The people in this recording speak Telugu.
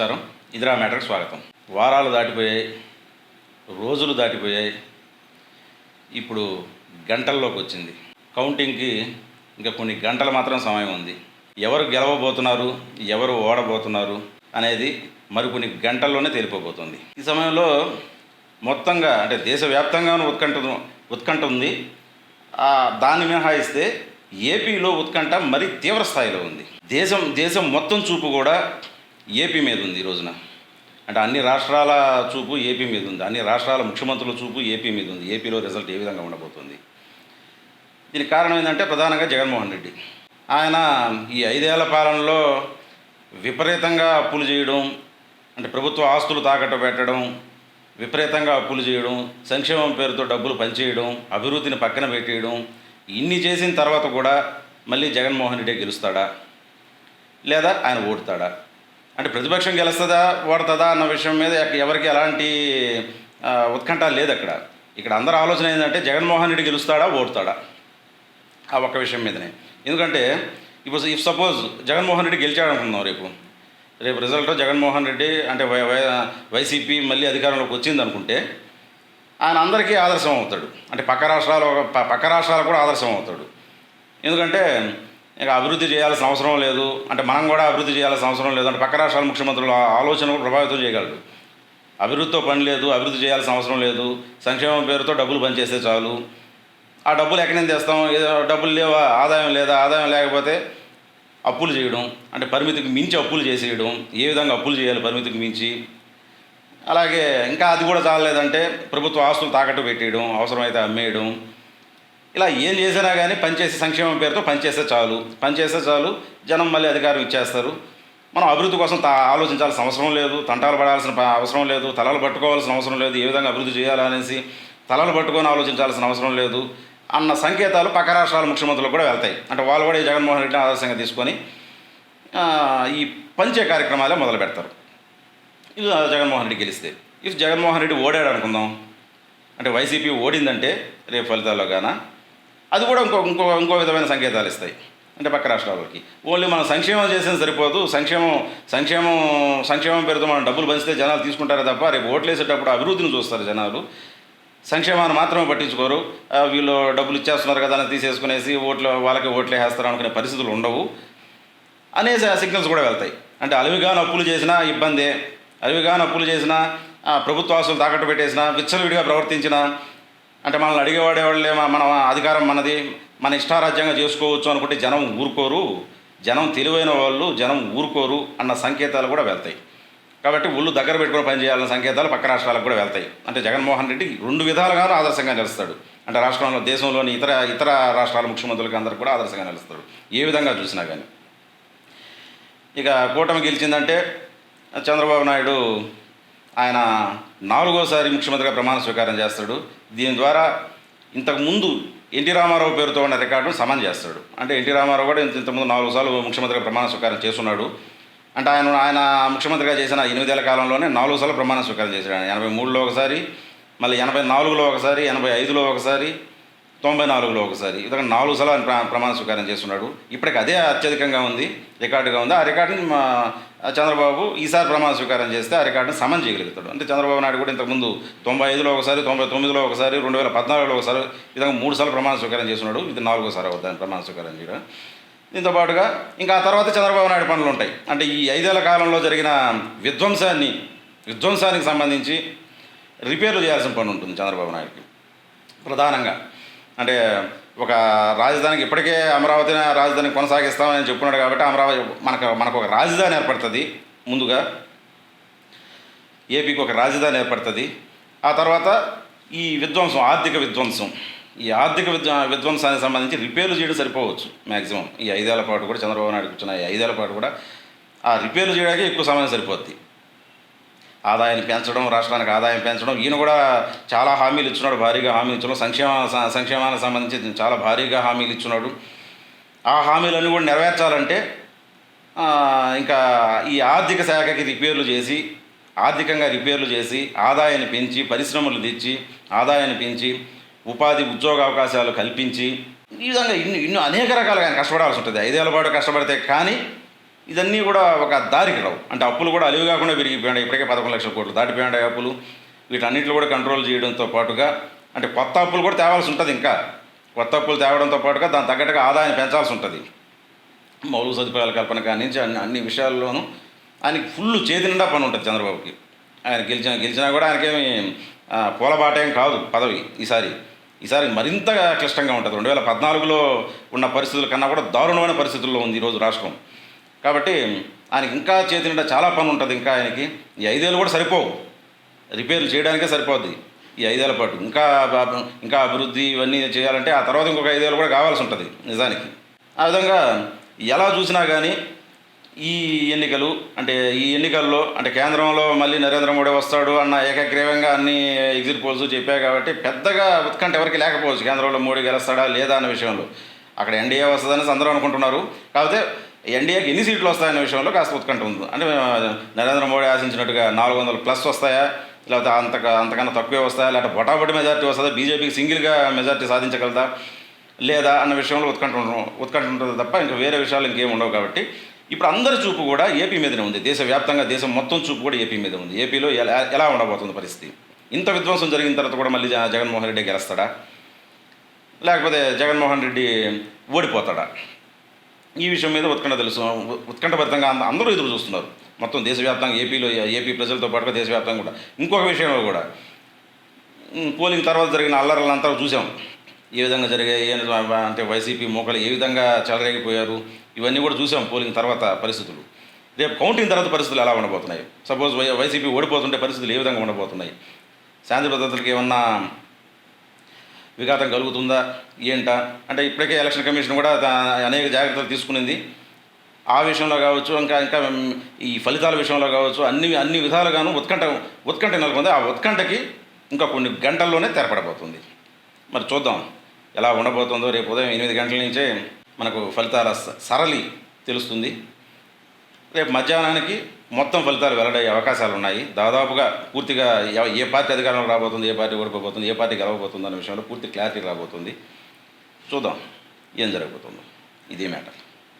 నమస్కారం. ఇదిరా మ్యాటర్కి స్వాగతం. వారాలు దాటిపోయాయి రోజులు దాటిపోయాయి. ఇప్పుడు గంటల్లోకి వచ్చింది. కౌంటింగ్కి ఇంకా కొన్ని గంటలు మాత్రం సమయం ఉంది. ఎవరు గెలవబోతున్నారు ఎవరు ఓడబోతున్నారు అనేది మరికొన్ని గంటల్లోనే తేలిపోబోతుంది. ఈ సమయంలో మొత్తంగా అంటే దేశవ్యాప్తంగా ఉత్కంఠ ఉత్కంఠ ఉంది. దాన్ని మినహాయిస్తే ఏపీలో ఉత్కంఠ మరి తీవ్ర స్థాయిలో ఉంది. దేశం దేశం మొత్తం చూపు కూడా ఏపీ మీద ఉంది ఈ రోజున. అంటే అన్ని రాష్ట్రాల చూపు ఏపీ మీద ఉంది. అన్ని రాష్ట్రాల ముఖ్యమంత్రుల చూపు ఏపీ మీద ఉంది. ఏపీలో రిజల్ట్ ఏ విధంగా ఉండబోతుంది? దీనికి కారణం ఏంటంటే ప్రధానంగా జగన్మోహన్ రెడ్డి. ఆయన ఈ ఐదేళ్ళ పాలనలో విపరీతంగా అప్పులు చేయడం అంటే ప్రభుత్వ ఆస్తులు తాకట్టు పెట్టడం విపరీతంగా అప్పులు చేయడం సంక్షేమం పేరుతో డబ్బులు పనిచేయడం అభివృద్ధిని పక్కన పెట్టేయడం ఇన్ని చేసిన తర్వాత కూడా మళ్ళీ జగన్మోహన్ రెడ్డి గెలుస్తాడా? లేదా ఆయన ఓడుతాడా అంటే ప్రతిపక్షం గెలుస్తుందా ఓడుతుందా అన్న విషయం మీద ఎవరికి ఎలాంటి ఉత్కంఠ లేదు అక్కడ. ఇక్కడ అందరి ఆలోచన ఏంటంటే జగన్మోహన్ రెడ్డి గెలుస్తాడా ఓడుతాడా? ఆ ఒక్క విషయం మీదనే. ఎందుకంటే ఇప్పుడు ఇఫ్ సపోజ్ జగన్మోహన్ రెడ్డి గెలిచాడు అనుకుందాం రేపు. రేపు రిజల్ట్ జగన్మోహన్ రెడ్డి అంటే వై వై వైసీపీ మళ్ళీ అధికారంలోకి వచ్చింది అనుకుంటే ఆయన అందరికీ ఆదర్శం అవుతాడు. అంటే పక్క రాష్ట్రాలు పక్క రాష్ట్రాలు కూడా ఆదర్శం అవుతాడు. ఎందుకంటే ఇక అభివృద్ధి చేయాల్సిన అవసరం లేదు. అంటే మనం కూడా అభివృద్ధి చేయాల్సిన అవసరం లేదు. అంటే పక్క రాష్ట్రాల ముఖ్యమంత్రుల ఆలోచన ప్రభావితం చేయగలడు అభివృద్ధితో పని లేదు అభివృద్ధి చేయాల్సిన అవసరం లేదు. సంక్షేమం పేరుతో డబ్బులు పనిచేస్తే చాలు. ఆ డబ్బులు ఎక్కడి నుంచి తెస్తాం? ఏదో డబ్బులు లేవా? ఆదాయం లేదా? ఆదాయం లేకపోతే అప్పులు చేయడం. అంటే పరిమితికి మించి అప్పులు చేసేయడం. ఏ విధంగా అప్పులు చేయాలి పరిమితికి మించి? అలాగే ఇంకా అది కూడా చాలలేదంటే ప్రభుత్వ ఆస్తులు తాకట్టు పెట్టేయడం అవసరమైతే అమ్మేయడం. ఇలా ఏం చేసినా కానీ పనిచేసే సంక్షేమం పేరుతో పనిచేస్తే చాలు. పనిచేస్తే చాలు జనం మళ్ళీ అధికారం ఇచ్చేస్తారు. మనం అభివృద్ధి కోసం ఆలోచించాల్సిన అవసరం లేదు తంటాలు పడాల్సిన అవసరం లేదు తలలు పట్టుకోవాల్సిన అవసరం లేదు ఏ విధంగా అభివృద్ధి చేయాలనేసి తలలు పట్టుకొని ఆలోచించాల్సిన అవసరం లేదు అన్న సంకేతాలు పక్క రాష్ట్రాల ముఖ్యమంత్రులకు కూడా వెళ్తాయి. అంటే వాళ్ళు కూడా ఈ జగన్మోహన్ రెడ్డిని ఆదర్శంగా తీసుకొని ఈ పంచే కార్యక్రమాలే మొదలు పెడతారు. ఇది జగన్మోహన్ రెడ్డి గెలిస్తే. ఇఫ్ జగన్మోహన్ రెడ్డి ఓడాడు అనుకుందాం. అంటే వైసీపీ ఓడిందంటే రేపు ఫలితాల్లో గాన? అది కూడా ఇంకో ఇంకో ఇంకో విధమైన సంకేతాలు ఇస్తాయి. అంటే పక్క రాష్ట్రాలకి. ఓన్లీ మనం సంక్షేమం చేసిన సరిపోదు. సంక్షేమం సంక్షేమం సంక్షేమం పేరుతో మనం డబ్బులు పంచితే జనాలు తీసుకుంటారే తప్ప రేపు ఓట్లు వేసేటప్పుడు అభివృద్ధిని చూస్తారు జనాలు. సంక్షేమాన్ని మాత్రమే పట్టించుకోరు. వీళ్ళు డబ్బులు ఇచ్చేస్తున్నారు కదా అని తీసేసుకునేసి ఓట్లు వాళ్ళకి ఓట్లు వేస్తారు అనుకునే పరిస్థితులు ఉండవు. అనే సిగ్నల్స్ కూడా వెళ్తాయి. అంటే అలవిగాను అప్పులు చేసినా ఇబ్బందే. అలవిగాను అప్పులు చేసినా ప్రభుత్వ ఆస్తులు తాకట్టు పెట్టేసినా విచ్చలవిడిగా ప్రవర్తించినా అంటే మనల్ని అడిగేవాడేవాళ్ళే మన మన అధికారం మనది మన ఇష్టారాజ్యంగా చేసుకోవచ్చు అనుకుంటే జనం ఊరుకోరు జనం తెలివైన వాళ్ళు జనం ఊరుకోరు అన్న సంకేతాలు కూడా వెళ్తాయి. కాబట్టి ఒళ్ళు దగ్గర పెట్టుకుని పనిచేయాలన్న సంకేతాలు పక్క రాష్ట్రాలకు కూడా వెళ్తాయి. అంటే జగన్మోహన్ రెడ్డి రెండు విధాలుగానూ ఆదర్శంగా నిలుస్తాడు. అంటే రాష్ట్రంలో దేశంలోని ఇతర ఇతర రాష్ట్రాల ముఖ్యమంత్రులకి అందరు కూడా ఆదర్శంగా నిలుస్తాడు ఏ విధంగా చూసినా కానీ. ఇక కూటమి గెలిచిందంటే చంద్రబాబు నాయుడు ఆయన నాలుగోసారి ముఖ్యమంత్రిగా ప్రమాణ స్వీకారం చేస్తాడు. దీని ద్వారా ఇంతకుముందు ఎన్టీ రామారావు పేరుతో ఉన్న రికార్డును సమన్ చేస్తాడు. అంటే ఎన్టీ రామారావు కూడా ఇంత ఇంతకుముందు నాలుగు సార్లు ముఖ్యమంత్రిగా ప్రమాణ స్వీకారం చేస్తున్నాడు. అంటే ఆయన ఆయన ముఖ్యమంత్రిగా చేసిన ఎనిమిదేళ్ళ కాలంలోనే నాలుగు సార్లు ప్రమాణ స్వీకారం చేశాడు. ఎనభై మూడులో ఒకసారి మళ్ళీ ఎనభై నాలుగులో ఒకసారి ఎనభై ఐదులో ఒకసారి తొంభై నాలుగులో ఒకసారి. ఇతను నాలుగు సార్లు ఆయన ప్రమాణ స్వీకారం చేస్తున్నాడు. ఇప్పటికి అదే అత్యధికంగా ఉంది. రికార్డుగా ఉంది. ఆ రికార్డుని మా చంద్రబాబు ఈసారి ప్రమాణ స్వీకారం చేస్తే ఆ రికార్డుని సమన్ చేయగలుగుతాడు. అంటే చంద్రబాబు నాయుడు కూడా ఇంతకుముందు తొంభై ఐదులో ఒకసారి తొంభై తొమ్మిదిలో ఒకసారి రెండు వేల పద్నాలుగులో ఒకసారి ఈ విధంగా మూడు సార్లు ప్రమాణ స్వీకారం చేస్తున్నాడు. ఇది నాలుగోసారి అవుతుంది ఆయన ప్రమాణ స్వీకారం చేయడం. దీంతో పాటుగా ఇంకా ఆ తర్వాత చంద్రబాబు నాయుడు పనులు ఉంటాయి. అంటే ఈ ఐదేళ్ళ కాలంలో జరిగిన విధ్వంసాన్ని విధ్వంసానికి సంబంధించి రిపేర్లు చేయాల్సిన పని ఉంటుంది చంద్రబాబు నాయుడుకి. ప్రధానంగా అంటే ఒక రాజధానికి ఇప్పటికే అమరావతి రాజధాని కొనసాగిస్తామని చెప్పున్నాడు కాబట్టి అమరావతి మనకు మనకు ఒక రాజధాని ఏర్పడుతుంది ముందుగా. ఏపీకి ఒక రాజధాని ఏర్పడుతుంది. ఆ తర్వాత ఈ విధ్వంసం ఆర్థిక విధ్వంసం. ఈ ఆర్థిక విధ్వ విధ్వంసానికి సంబంధించి రిపేర్లు చేయడం సరిపోవచ్చు మ్యాక్సిమం ఈ ఐదేళ్ళ పాటు కూడా చంద్రబాబు నాయుడు కూర్చున్న ఈ ఐదేళ్ళ పాటు కూడా ఆ రిపేర్లు చేయడానికి ఎక్కువ సమయం సరిపోద్ది. ఆదాయాన్ని పెంచడం రాష్ట్రానికి ఆదాయం పెంచడం. ఈయన కూడా చాలా హామీలు ఇచ్చున్నాడు భారీగా హామీలు ఇచ్చడం సంక్షేమ సంక్షేమానికి సంబంధించి చాలా భారీగా హామీలు ఇచ్చున్నాడు. ఆ హామీలన్నీ కూడా నెరవేర్చాలంటే ఇంకా ఈ ఆర్థిక శాఖకి రిపేర్లు చేసి ఆర్థికంగా రిపేర్లు చేసి ఆదాయాన్ని పెంచి పరిశ్రమలు తెచ్చి ఆదాయాన్ని పెంచి ఉపాధి ఉద్యోగ అవకాశాలు కల్పించి ఈ విధంగా ఇన్ని ఇన్ని అనేక రకాలుగా ఆయన కష్టపడాల్సి ఉంటుంది. ఐదేళ్ళ పాటు కష్టపడితే కానీ ఇదన్నీ కూడా ఒక దారికి రావు అంటే అప్పులు కూడా అలివి కాకుండా విరిగిపోయాయి ఇప్పటికే పదకొండు లక్షల కోట్లు దాటిపోయాయి అప్పులు. వీటన్నిటిని కూడా కంట్రోల్ చేయడంతో పాటుగా అంటే కొత్త అప్పులు కూడా తేవాల్సి ఉంటుంది ఇంకా. కొత్త అప్పులు తేవడంతో పాటుగా దాని తగ్గట్టుగా ఆదాయాన్ని పెంచాల్సి ఉంటుంది. మౌలిక సదుపాయాల కల్పన కానీ నుంచి అన్ని అన్ని విషయాల్లోనూ ఆయనకి ఫుల్ చేతి నిండా పని ఉంటుంది చంద్రబాబుకి. ఆయన గెలిచిన గెలిచినా కూడా ఆయనకేమి ఆ, పూలబాట ఏం కాదు పదవి ఈసారి. ఈసారి మరింత క్లిష్టంగా ఉంటుంది. రెండు వేల పద్నాలుగులో ఉన్న పరిస్థితుల కన్నా కూడా దారుణమైన పరిస్థితుల్లో ఉంది ఈరోజు రాష్ట్రం. కాబట్టి ఆయనకి ఇంకా చేతి నిండా చాలా పని ఉంటుంది ఇంకా ఆయనకి. ఈ ఐదేళ్ళు కూడా సరిపోవు. రిపేర్లు చేయడానికే సరిపోద్ది. ఈ ఐదేళ్ళ పాటు ఇంకా ఇంకా అభివృద్ధి ఇవన్నీ చేయాలంటే ఆ తర్వాత ఇంకొక ఐదేళ్ళు కూడా కావాల్సి ఉంటుంది నిజానికి. ఆ విధంగా ఎలా చూసినా కానీ ఈ ఎన్నికలు అంటే ఈ ఎన్నికల్లో అంటే కేంద్రంలో మళ్ళీ నరేంద్ర మోడీ వస్తాడు అన్న ఏకగ్రీవంగా అన్ని ఎగ్జిట్ పోల్స్ చెప్పాయి కాబట్టి పెద్దగా ఉత్కంఠ ఎవరికి లేకపోవచ్చు. కేంద్రంలో మోడీ గెలుస్తాడా లేదా అన్న విషయంలో. అక్కడ ఎన్డీఏ వస్తుందని అందరూ అనుకుంటున్నారు. కాకపోతే ఎన్డీఏకి ఎన్ని సీట్లు వస్తాయనే విషయంలో కాస్త ఉత్కంఠ ఉంది. అంటే నరేంద్ర మోడీ ఆశించినట్టుగా నాలుగు వందలు ప్లస్ వస్తాయా? లేకపోతే అంత అంతకన్నా తక్కువే వస్తాయా? లేకపోతే బొటాబొటి మెజార్టీ వస్తుందా? బీజేపీకి సింగిల్గా మెజార్టీ సాధించగలదా? లేదా అన్న విషయంలో ఉత్కంఠ ఉత్కంఠ ఉంటుంది తప్ప ఇంకా వేరే విషయాలు ఇంకేం ఉండవు కాబట్టి. ఇప్పుడు అందరి చూపు కూడా ఏపీ మీదనే ఉంది. దేశవ్యాప్తంగా దేశం మొత్తం చూపు కూడా ఏపీ మీద ఉంది. ఏపీలో ఎలా ఎలా ఉండబోతుంది పరిస్థితి? ఇంత విధ్వంసం జరిగిన తర్వాత కూడా మళ్ళీ జగన్మోహన్ రెడ్డి గెలుస్తాడా? లేకపోతే జగన్మోహన్ రెడ్డి ఓడిపోతాడా? ఈ విషయం మీద ఉత్కంఠ తెలుసు. ఉత్కంఠభరితంగా అంద- అందరూ ఎదురు చూస్తున్నారు. మొత్తం దేశవ్యాప్తంగా ఏపీలో ఏపీ ప్రజలతో పాటుగా దేశవ్యాప్తంగా కూడా. ఇంకొక విషయంలో కూడా. పోలింగ్ తర్వాత జరిగిన అల్లర్లంతా చూసాం. ఏ విధంగా జరిగాయి ఏ అంటే వైసీపీ మోకలు ఏ విధంగా చెలరేగిపోయారు ఇవన్నీ కూడా చూసాం పోలింగ్ తర్వాత పరిస్థితులు. రేపు కౌంటింగ్ తర్వాత పరిస్థితులు ఎలా ఉండబోతున్నాయి? సపోజ్ వై వైసీపీ ఓడిపోతుంటే పరిస్థితులు ఏ విధంగా ఉండబోతున్నాయి? శాంతి భద్రతలకు ఏమన్నా విఘాతం కలుగుతుందా? ఏంటా? అంటే ఇప్పటికే ఎలక్షన్ కమిషన్ కూడా అనేక జాగ్రత్తలు తీసుకునింది. ఆ విషయంలో కావచ్చు ఇంకా ఇంకా ఈ ఫలితాల విషయంలో కావచ్చు అన్ని అన్ని విధాలుగాను ఉత్కంఠ ఉత్కంఠ నెలకొంది. ఆ ఉత్కంఠకి ఇంకా కొన్ని గంటల్లోనే తెరపడబోతుంది. మరి చూద్దాం ఎలా ఉండబోతుందో. రేపు ఉదయం ఎనిమిది గంటల నుంచే మనకు ఫలితాల స- సరళి తెలుస్తుంది. రేపు మధ్యాహ్నానికి మొత్తం ఫలితాలు వెల్లడయ్యే అవకాశాలు ఉన్నాయి. దాదాపుగా పూర్తిగా ఏ పార్టీ అధికారంలో రాబోతుంది ఏ పార్టీ ఓడిపోబోతుంది ఏ పార్టీ గెలవబోతుంది అనే విషయంలో పూర్తి క్లారిటీ రాబోతుంది. చూద్దాం ఏం జరగబోతుందో. ఇదే మ్యాటర్.